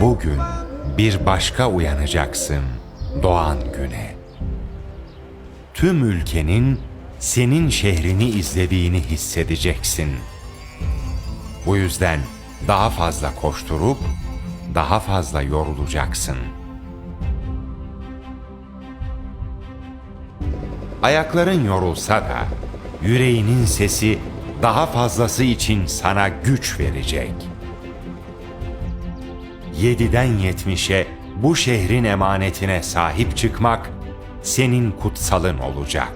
Bugün bir başka uyanacaksın doğan güne. Tüm ülkenin senin şehrini izlediğini hissedeceksin. Bu yüzden daha fazla koşturup daha fazla yorulacaksın. Ayakların yorulsa da yüreğinin sesi daha fazlası için sana güç verecek. Yediden yetmişe bu şehrin emanetine sahip çıkmak senin kutsalın olacak.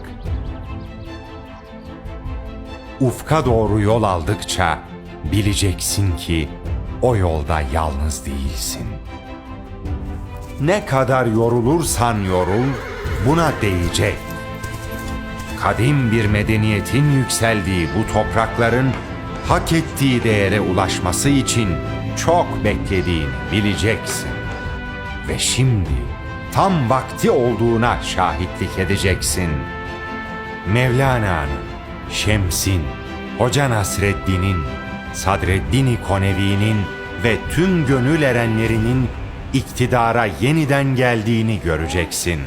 Ufka doğru yol aldıkça bileceksin ki o yolda yalnız değilsin. Ne kadar yorulursan yorul buna değecek. Kadim bir medeniyetin yükseldiği bu toprakların hak ettiği değere ulaşması için çok beklediğini bileceksin. Ve şimdi tam vakti olduğuna şahitlik edeceksin. Mevlana'nın, Şems'in, Hoca Nasreddin'in, Sadreddin Konevi'nin ve tüm gönül erenlerinin iktidara yeniden geldiğini göreceksin.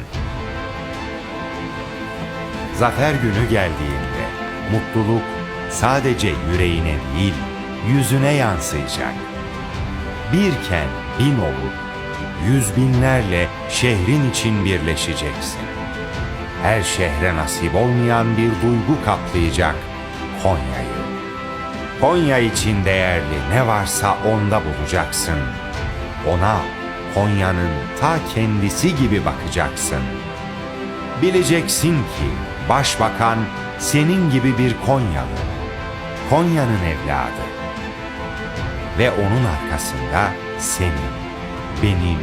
Zafer günü geldiğinde mutluluk sadece yüreğine değil, yüzüne yansıyacak. Birken bin olup yüz binlerle şehrin için birleşeceksin. Her şehre nasip olmayan bir duygu kaplayacak Konya'yı. Konya için değerli ne varsa onda bulacaksın. Ona Konya'nın ta kendisi gibi bakacaksın. Bileceksin ki başbakan senin gibi bir Konyalı. Konya'nın evladı. Ve onun arkasında senin, benim,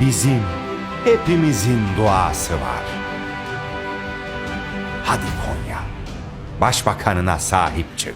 bizim, hepimizin duası var. Hadi Konya, başbakanına sahip çık.